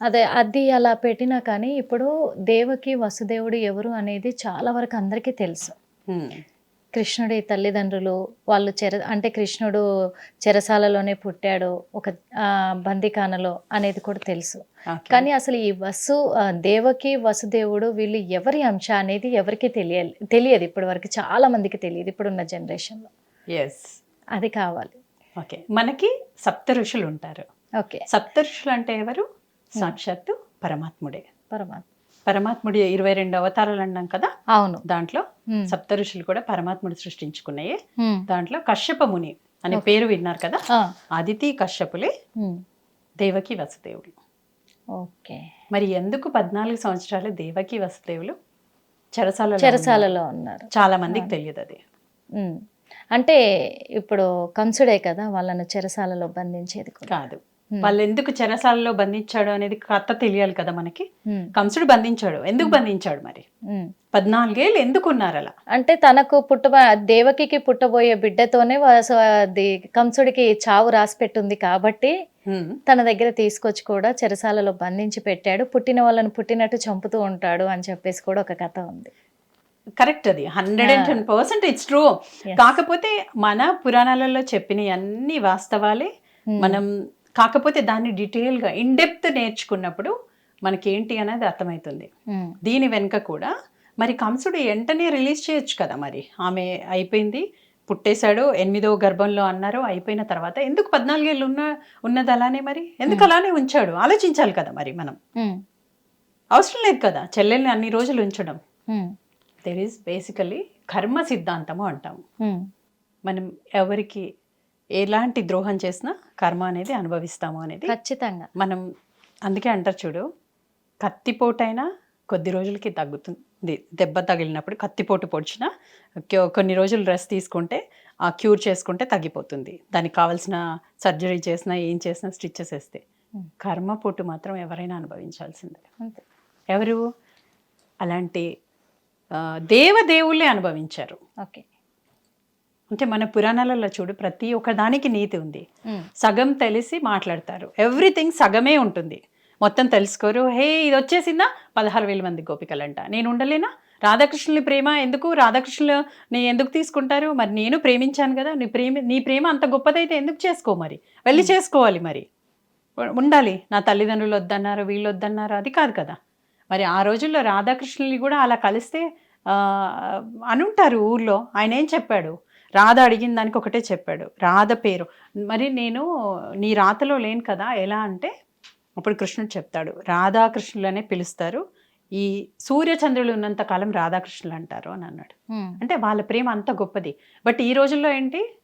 అదే అది అలా పెట్టినా కానీ ఇప్పుడు దేవకి వసుదేవుడు ఎవరు అనేది చాలా వరకు అందరికీ తెలుసు. కృష్ణుడి తల్లిదండ్రులు వాళ్ళు చెర అంటే కృష్ణుడు చెరసాలలోనే పుట్టాడు ఒక బందికానలో అనేది కూడా తెలుసు. కానీ అసలు ఈ వసు దేవకి వసుదేవుడు వీళ్ళు ఎవరి అంశ అనేది ఎవరికి తెలియాలి తెలియదు ఇప్పటి వరకు చాలా మందికి తెలియదు ఇప్పుడున్న జనరేషన్లో. ఎస్ అది కావాలి. ఓకే. మనకి సప్త ఋషులు ఉంటారు. ఓకే. సప్త ఋషులు అంటే ఎవరు? సాక్షాత్తు పరమాత్ముడే. పరమాత్మ పరమాత్ముడి ఇరవై రెండు అవతారాలు అన్నాం కదా? అవును. దాంట్లో సప్త ఋషులు కూడా పరమాత్ముడు సృష్టించుకున్నాయి. దాంట్లో కశ్యప ముని అనే పేరు విన్నారు కదా? అదితి కశ్యపులే దేవకి వసుదేవుడు ఓకే. మరి ఎందుకు పద్నాలుగు సంవత్సరాలు దేవకి వసుదేవులు? చెరసాలలో చెరసాలలో ఉన్నారు? చాలా మందికి తెలియదు అది. అంటే ఇప్పుడు కంసుడే కదా వాళ్ళను చెరసాలలో బంధించేది కాదు. వాళ్ళు ఎందుకు చెరసాలలో బంధించాడు అనేది కథ తెలియాలి కదా మనకి. కంసుడు బంధించాడు. ఎందుకు బంధించాడు మరి. పద్నాలుగేళ్ళు ఎందుకు ఉన్నారు అలా అంటే తనకు పుట్టబ దేవకికి పుట్టబోయే బిడ్డతోనే కంసుడికి చావు రాసి పెట్టుంది కాబట్టి. తన దగ్గర తీసుకొచ్చి కూడా చెరసాలలో బంధించి పెట్టాడు. పుట్టిన వాళ్ళని పుట్టినట్టు చంపుతూ ఉంటాడు అని చెప్పేసి కూడా ఒక కథ ఉంది. కరెక్ట్ అది. Hundred and ten percent it's true. కాకపోతే మన పురాణాలలో చెప్పిన అన్ని వాస్తవాలే. మనం కాకపోతే దాన్ని డీటెయిల్గా ఇన్ డెప్త్ నేర్చుకున్నప్పుడు మనకేంటి అనేది అర్థమవుతుంది దీని వెనుక కూడా మరి కంసుడు వెంటనే రిలీజ్ చేయొచ్చు కదా మరి? ఆమె అయిపోయింది పుట్టేశాడు ఎనిమిదో గర్భంలో అన్నారు అయిపోయిన తర్వాత ఎందుకు పద్నాలుగేళ్ళు ఉన్న ఉన్నది అలానే మరి? ఎందుకు అలానే ఉంచాడు? ఆలోచించాలి కదా మరి మనం. అవసరం లేదు కదా చెల్లెల్ని అన్ని రోజులు ఉంచడం. దెర్ ఈస్ బేసికలీ కర్మ సిద్ధాంతము అంటాము. మనం ఎవరికి ఎలాంటి ద్రోహం చేసినా కర్మ అనేది అనుభవిస్తాము అనేది ఖచ్చితంగా. మనం అందుకే అంటారు చూడు కత్తిపోటైనా కొద్ది రోజులకి తగ్గుతుంది. దెబ్బ తగిలినప్పుడు కత్తిపోటు పొడిచినా కొన్ని రోజులు రెస్ట్ తీసుకుంటే ఆ క్యూర్ చేసుకుంటే తగ్గిపోతుంది. దానికి కావాల్సిన సర్జరీ చేసినా ఏం చేసినా స్టిచ్చెస్ వేస్తే. కర్మ పోటు మాత్రం ఎవరైనా అనుభవించాల్సిందే. ఎవరు? అలాంటి దేవదేవుళ్ళే అనుభవించారు. ఓకే. అంటే మన పురాణాలలో చూడు ప్రతి ఒక్క దానికి నీతి ఉంది. సగం తెలిసి మాట్లాడతారు. ఎవ్రీథింగ్ సగమే ఉంటుంది. మొత్తం తెలుసుకోరు. హే ఇది వచ్చేసిందా? పదహారు వేల మంది గోపికలంట. నేను ఉండలేనా? రాధాకృష్ణుని ప్రేమ ఎందుకు? రాధాకృష్ణులు నీ ఎందుకు తీసుకుంటారు? మరి నేను ప్రేమించాను కదా. నీ ప్రేమ నీ ప్రేమ అంత గొప్పదైతే ఎందుకు చేసుకో మరి? వెళ్ళి చేసుకోవాలి మరి. ఉండాలి. నా తల్లిదండ్రులు వద్దన్నారు వీళ్ళు వద్దన్నారు అది కాదు కదా. మరి ఆ రోజుల్లో రాధాకృష్ణుల్ని కూడా అలా కలిస్తే అనుంటారు ఊర్లో. ఆయన ఏం చెప్పాడు? రాధ అడిగిన దానికి ఒకటే చెప్పాడు. రాధ పేరు. మరి నేను నీ రాతలో లేను కదా ఎలా అంటే అప్పుడు కృష్ణుడు చెప్తాడు. రాధాకృష్ణులనే పిలుస్తారు. ఈ సూర్యచంద్రులు ఉన్నంత కాలం రాధాకృష్ణులు అంటారు అని అన్నాడు. అంటే వాళ్ళ ప్రేమ అంత గొప్పది. బట్ ఈ రోజుల్లో ఏంటి?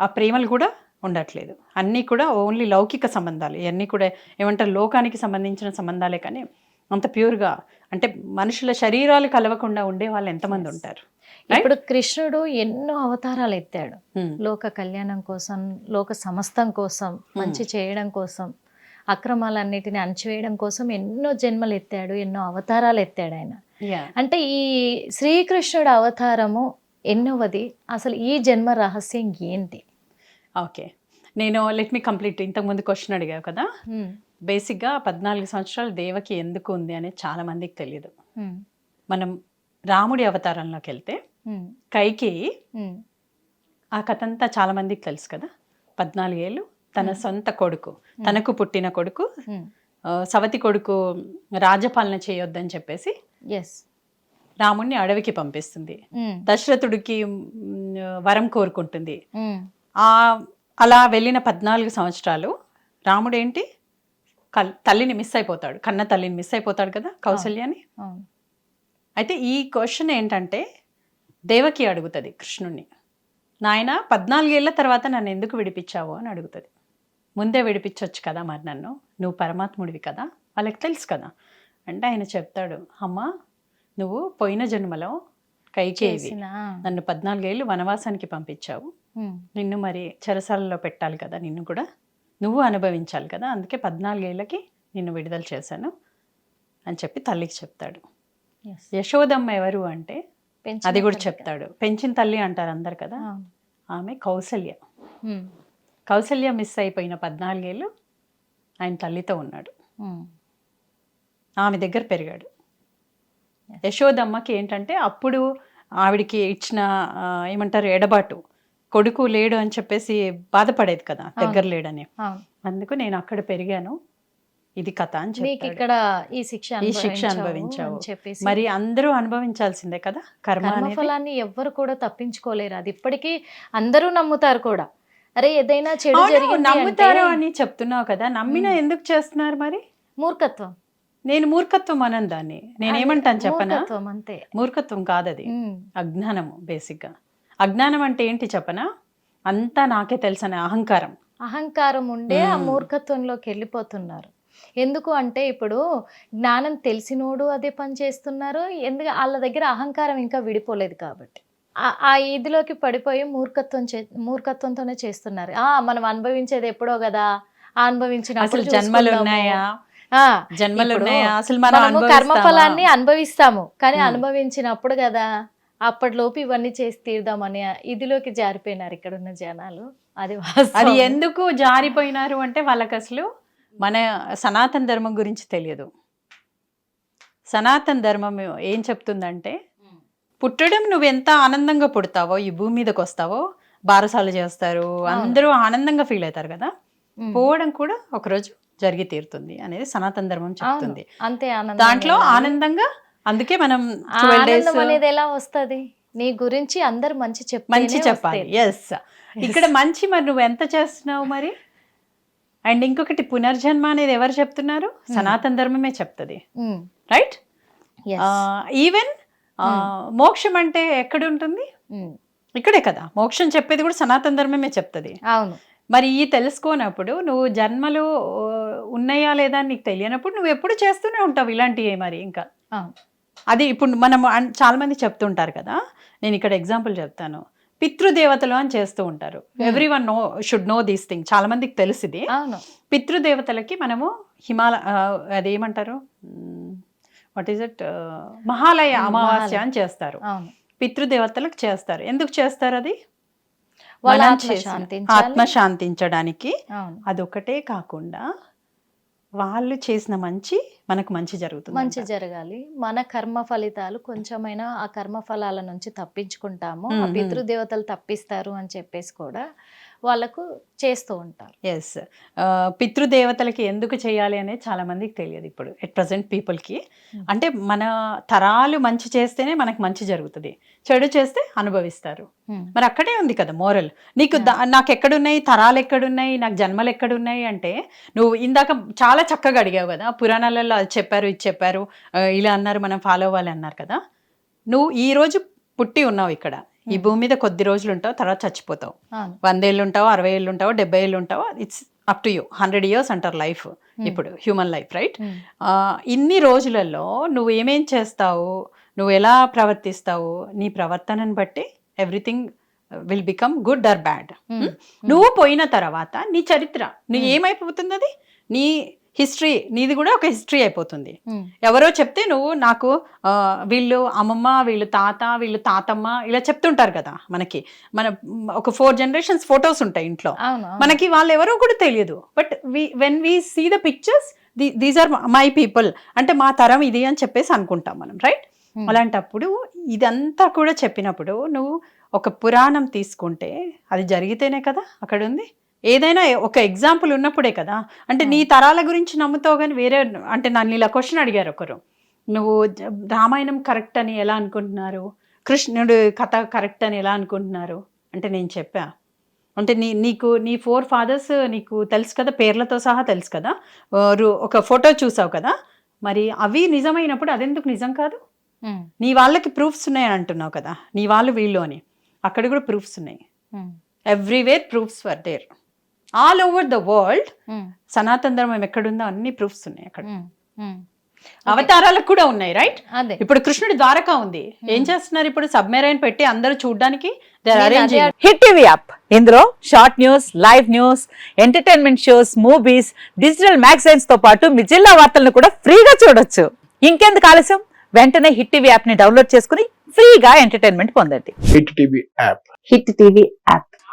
ఆ ప్రేమలు కూడా ఉండట్లేదు. అన్నీ కూడా ఓన్లీ లౌకిక సంబంధాలు. ఇవన్నీ కూడా ఏమంటారు? లోకానికి సంబంధించిన సంబంధాలే కానీ అంత ప్యూర్గా. అంటే మనుషుల శరీరాలు కలవకుండా ఉండే వాళ్ళు ఎంతమంది ఉంటారు? ఇప్పుడు కృష్ణుడు ఎన్నో అవతారాలు ఎత్తాడు. లోక కళ్యాణం కోసం లోక సమస్తం కోసం మంచి చేయడం కోసం అక్రమాలన్నిటిని అణచివేయడం కోసం ఎన్నో జన్మలు ఎత్తాడు ఎన్నో అవతారాలు ఎత్తాడు ఆయన. అంటే ఈ శ్రీకృష్ణుడు అవతారము ఎన్నోవది? అసలు ఈ జన్మ రహస్యం ఏంటి? ఓకే నేను లెట్ మీ కంప్లీట్ ఇంతకుముందు క్వశ్చన్ అడిగావు కదా? బేసిక్గా పద్నాలుగు సంవత్సరాలు దేవకి ఎందుకు ఉంది అనేది చాలా మందికి తెలియదు మనం రాముడి అవతారంలోకి వెళ్తే ఉమ్, ఆ కథ అంతా చాలా మందికి తెలుసు కదా. పద్నాలుగేళ్ళు తన సొంత కొడుకు తనకు పుట్టిన కొడుకు సవతి కొడుకు రాజపాలన చేయొద్దని చెప్పేసి ఎస్ రాముణ్ణి అడవికి పంపిస్తుంది. దశరథుడికి వరం కోరుకుంటుంది. ఆ అలా వెళ్ళిన పద్నాలుగు సంవత్సరాలు రాముడు ఏంటి కల్ తల్లిని మిస్ అయిపోతాడు. కన్న తల్లిని మిస్ అయిపోతాడు కదా కౌసల్యాన్ని అవును. అయితే ఈ క్వశ్చన్ ఏంటంటే దేవకి అడుగుతుంది కృష్ణుణ్ణి. నాయన పద్నాలుగేళ్ళ తర్వాత నన్ను ఎందుకు విడిపించావు? అని అడుగుతుంది. ముందే విడిపించవచ్చు కదా మరి నన్ను. నువ్వు పరమాత్ముడివి కదా. వాళ్ళకి తెలుసు కదా. అంటే ఆయన చెప్తాడు అమ్మా నువ్వు పోయిన జన్మలో కైకేవి నన్ను పద్నాలుగేళ్ళు వనవాసానికి పంపించావు. నిన్ను మరి చెరసాలలో పెట్టాలి కదా నిన్ను కూడా. నువ్వు అనుభవించాలి కదా అందుకే పద్నాలుగేళ్ళకి నిన్ను విడుదల చేశాను అని చెప్పి తల్లికి చెప్తాడు. యశోదమ్మ ఎవరు అంటే అది కూడా చెప్తాడు. పెంచిన తల్లి అంటారు అందరు కదా. ఆమె కౌసల్య. కౌసల్య మిస్ అయిపోయిన పద్నాలుగేళ్ళు ఆయన తల్లితో ఉన్నాడు. ఆమె దగ్గర పెరిగాడు. యశోదమ్మకి ఏంటంటే అప్పుడు ఆవిడికి ఇచ్చిన ఏమంటారు ఎడబాటు కొడుకు లేడు అని చెప్పేసి బాధపడేది కదా దగ్గర లేడని. అందుకు నేను అక్కడ పెరిగాను. ఇది కథ అని నీకు చెప్పాడు. ఇక్కడ ఈ శిక్ష ఈ శిక్ష అనుభవించావు అనుభవించావు. అని చెప్పేసి. మరి అందరూ అనుభవించాల్సిందే కదా కర్మ కర్మఫలాన్ని ఎవ్వరు కూడా తప్పించుకోలేరు. అది ఇప్పటికీ అందరూ నమ్ముతారు కూడా. అరే ఏదైనా చెడు జరిగింది నమ్ముతారు అని చెప్తున్నావు కదా నమ్మినా ఎందుకు చేస్తున్నారు మరి? మూర్ఖత్వం. నేను మూర్ఖత్వం అనను దాన్ని నేను ఏమంటాను చెప్పనా? మూర్ఖత్వం కాదది. అజ్ఞానము బేసిక్గా అజ్ఞానం అంటే ఏంటి చెప్పనా? అంతా నాకే తెలుసనే అహంకారం. అహంకారం ఉండే ఆ. మూర్ఖత్వంలోకి వెళ్ళిపోతున్నారు. ఎందుకు అంటే ఇప్పుడు జ్ఞానం తెలిసినోడు అదే పని చేస్తున్నారు. ఎందుకు వాళ్ళ దగ్గర అహంకారం ఇంకా విడిపోలేదు కాబట్టి. ఆ- ఇదిలోకి పడిపోయి మూర్ఖత్వం చే మూర్ఖత్వంతోనే చేస్తున్నారు. ఆ మనం అనుభవించేది ఎప్పుడో కదా? అనుభవించిన అసలు జన్మలు ఉన్నాయా? జన్మలు ఉన్నాయా? అసలు మనం మనము? కర్మఫలాన్ని అనుభవిస్తాము. కానీ. అనుభవించినప్పుడు కదా? అప్పటిలోపు ఇవన్నీ చేసి తీరుదామని ఇదిలోకి జారిపోయినారు ఇక్కడ ఉన్న జనాలు. అది అది. ఎందుకు జారిపోయినారు అంటే వాళ్ళకి అసలు మన సనాతన ధర్మం గురించి తెలియదు. సనాతన ధర్మం ఏం చెప్తుందంటే పుట్టడం నువ్వు ఎంత ఆనందంగా పుడతావో ఈ భూమి మీదకి వస్తావో బారసాలు చేస్తారు అందరూ ఆనందంగా ఫీల్ అవుతారు కదా. పోవడం కూడా ఒకరోజు జరిగి తీరుతుంది అనేది సనాతన ధర్మం చెప్తుంది. అంతే దాంట్లో ఆనందంగా అందుకే మనం ఆనందం అనేది ఎలా వస్తది? నీ గురించి అందరు మంచి చెప్పి మంచి చెప్పాలి. ఎస్ ఇక్కడ మంచి మరి నువ్వు ఎంత చేస్తున్నావు మరి? అండ్ ఇంకొకటి పునర్జన్మ అనేది ఎవరు చెప్తున్నారు? సనాతన ధర్మమే చెప్తుంది. రైట్ ఈవెన్ మోక్షం అంటే ఎక్కడ ఉంటుంది ఇక్కడే కదా. మోక్షం చెప్పేది కూడా సనాతన ధర్మమే చెప్తుంది. అవును. మరి ఈ తెలుసుకోనప్పుడు నువ్వు జన్మలు ఆ, ఉన్నాయా లేదా అని నీకు తెలియనప్పుడు నువ్వు ఎప్పుడు చేస్తూనే ఉంటావు ఇలాంటివి మరి ఇంకా? అది ఇప్పుడు మనం అన్- చాలా మంది చెప్తుంటారు కదా నేను ఇక్కడ ఎగ్జాంపుల్ చెప్తాను. పితృదేవతలు అని చేస్తూ ఉంటారు. Everyone no should know these thing చాలా మందికి తెలిసింది పితృదేవతలకి మనము హిమాల అదేమంటారు? What is it Mahalaya Hmm, అమావాస్య. అని చేస్తారు. పితృదేవతలకు చేస్తారు. ఎందుకు చేస్తారు అది? వాళ్ళ మనం ఆత్మ చేసిన- శాంతించాలి. ఆత్మ శాంతించడానికి. అవును. అదొకటే కాకుండా వాళ్ళు చేసిన మంచి మనకు మంచి జరుగుతుంది మంచి జరగాలి. మన కర్మ ఫలితాలు కొంచెమైనా ఆ కర్మ ఫలాల నుంచి తప్పించుకుంటాము. పితృదేవతలు తప్పిస్తారు అని చెప్పేసి కూడా వాళ్ళకు చేస్తూ ఉంటారు. ఎస్ పితృదేవతలకి ఎందుకు చేయాలి అనేది చాలా మందికి తెలియదు ఇప్పుడు ఎట్ ప్రజెంట్ పీపుల్కి Hmm. అంటే మన తరాలు మంచి చేస్తేనే మనకు మంచి జరుగుతుంది. చెడు చేస్తే అనుభవిస్తారు. మ్మ్. మరి అక్కడే ఉంది కదా మోరల్ నీకు దా- నాకు ఎక్కడున్నాయి తరాలు ఎక్కడున్నాయి నాకు జన్మలు ఎక్కడున్నాయి అంటే నువ్వు ఇందాక చాలా చక్కగా అడిగావు కదా పురాణాలలో అది చెప్పారు ఇది చెప్పారు ఇలా అన్నారు మనం ఫాలో అవ్వాలి అన్నారు కదా. నువ్వు ఈ రోజు పుట్టి ఉన్నావు ఇక్కడ. ఈ భూమి మీద కొద్ది రోజులు ఉంటావు తర్వాత చచ్చిపోతావు. వందేళ్ళు ఉంటావు అరవై ఏళ్ళు ఉంటావు డెబ్బై ఏళ్ళు ఉంటావు it's up to you hundred years అంటారు లైఫ్ ఇప్పుడు హ్యూమన్ లైఫ్ రైట్. ఇన్ని రోజులలో నువ్వు ఏమేం చేస్తావు నువ్వు ఎలా ప్రవర్తిస్తావు నీ ప్రవర్తనను బట్టి everything will become good or bad. నువ్వు పోయిన తర్వాత నీ చరిత్ర నీ ఏమైపోతుంది అది నీ హిస్టరీ నీది కూడా ఒక హిస్టరీ అయిపోతుంది. ఎవరో చెప్తే నువ్వు నాకు వీళ్ళు అమ్మమ్మ వీళ్ళు తాత వీళ్ళు తాతమ్మ ఇలా చెప్తుంటారు కదా మనకి. మన ఒక ఫోర్ జనరేషన్స్ ఫొటోస్ ఉంటాయి ఇంట్లో. మనకి వాళ్ళు ఎవరో కూడా తెలియదు. But we when we see the pictures these are my people అంటే మా తరం ఇది అని చెప్పేసి అనుకుంటాం మనం రైట్. అలాంటప్పుడు ఇదంతా కూడా చెప్పినప్పుడు నువ్వు ఒక పురాణం తీసుకుంటే అది జరిగితేనే కదా అక్కడ ఉంది ఏదైనా ఒక ఎగ్జాంపుల్ ఉన్నప్పుడే కదా. అంటే నీ తరాల గురించి నమ్ముతావు కానీ వేరే అంటే నన్ను ఇలా క్వశ్చన్ అడిగారు ఒకరు. నువ్వు రామాయణం కరెక్ట్ అని ఎలా అనుకుంటున్నారు? కృష్ణుడు కథ కరెక్ట్ అని ఎలా అనుకుంటున్నారు? అంటే నేను చెప్పా. అంటే నీ నీకు నీ ఫోర్ ఫాదర్స్ నీకు తెలుసు కదా పేర్లతో సహా తెలుసు కదా. ఒక ఫోటో చూసావు కదా. మరి అవి నిజమైనప్పుడు అదెందుకు నిజం కాదు. నీ వాళ్ళకి ప్రూఫ్స్ ఉన్నాయి అని అంటున్నావు కదా. నీ వాళ్ళు వీళ్ళు అని. అక్కడ కూడా ప్రూఫ్స్ ఉన్నాయి. Everywhere proofs for there all over the world hmm. సనాతన ధర్మం ఎక్కడుందో అన్ని ప్రూఫ్స్ ఉన్నాయి అక్కడ. మ్మ్. మ్మ్. అవతారాలకు కూడా ఉన్నాయి రైట్ అదే. ఇప్పుడు కృష్ణుడి ద్వారకా ఉంది. ఏం చేస్తున్నారు ఇప్పుడు? సబ్మెరైన్ పెట్టి అందరూ చూడడానికి హిట్ టీవీ యాప్ ఇందులో short news live news entertainment shows movies digital మ్యాగజైన్స్తో పాటు మీ జిల్లా వార్తలను కూడా ఫ్రీగా చూడొచ్చు. ఇంకెందుకు ఆలస్యం? వెంటనే హిట్ టీవీ యాప్ని డౌన్లోడ్ చేసుకుని ఫ్రీగా ఎంటర్టైన్మెంట్ పొందండి. Hit TV app hit TV app